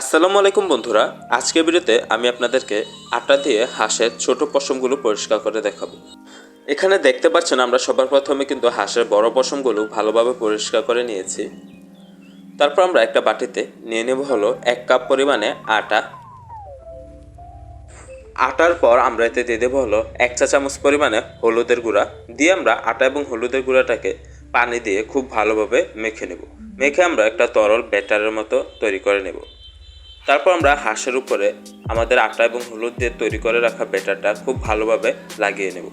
আসসালামু আলাইকুম বন্ধুরা। আজকের ভিডিওতে আমি আপনাদেরকে আটা দিয়ে হাঁসের ছোট পশমগুলো পরিষ্কার করে দেখাবো। এখানে দেখতে পাচ্ছেন আমরা সবার প্রথমে কিন্তু হাঁসের বড় পশমগুলো ভালোভাবে পরিষ্কার করে নিয়েছি। তারপর আমরা একটা বাটিতে নিয়ে নেব হলো এক কাপ পরিমাণে আটা। আটার পর আমরা এতে দিয়ে দেবো হলো এক চা চামচ পরিমাণে হলুদের গুঁড়া। দিয়ে আমরা আটা এবং হলুদের গুঁড়াটাকে পানি দিয়ে খুব ভালোভাবে মেখে নেব। মেখে আমরা একটা তরল ব্যাটারের মতো তৈরি করে নেব। তারপর আমরা হাঁসের উপরে আমাদের আটা এবং হলুদ দিয়ে তৈরি করে রাখা বেটারটা খুব ভালোভাবে লাগিয়ে নেব।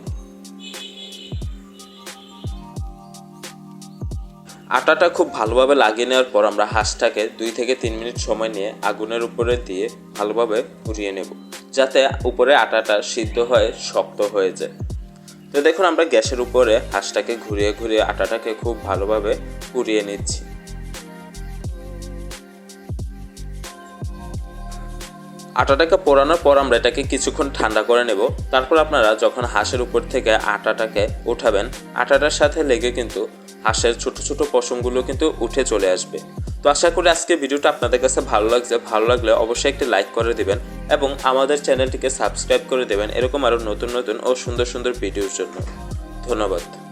আটাটা খুব ভালোভাবে লাগিয়ে নেওয়ার পর আমরা হাঁসটাকে দুই থেকে তিন মিনিট সময় নিয়ে আগুনের উপরে দিয়ে ভালোভাবে ঘুরিয়ে নেব, যাতে উপরে আটাটা সিদ্ধ হয়ে, শক্ত হয়ে যায়। তো দেখুন, আমরা গ্যাসের উপরে হাঁসটাকে ঘুরিয়ে ঘুরিয়ে আটাটাকে খুব ভালোভাবে পুড়িয়ে নিচ্ছি। আটাটাকে পোড়ানোর পর আমরা এটাকে কিছুক্ষণ ঠান্ডা করে নেব। তারপর আপনারা যখন হাঁসের উপর থেকে আটাটাকে উঠাবেন, আটাটার সাথে লেগে কিন্তু হাঁসের ছোট ছোট পশমগুলো কিন্তু উঠে চলে আসবে। তো আশা করি আজকে ভিডিওটা আপনাদের কাছে ভালো লাগছে। ভালো লাগলে অবশ্যই একটি লাইক করে দিবেন এবং আমাদের চ্যানেলটিকে সাবস্ক্রাইব করে দেবেন। এরকম আরও নতুন নতুন ও সুন্দর সুন্দর ভিডিওর জন্য। ধন্যবাদ।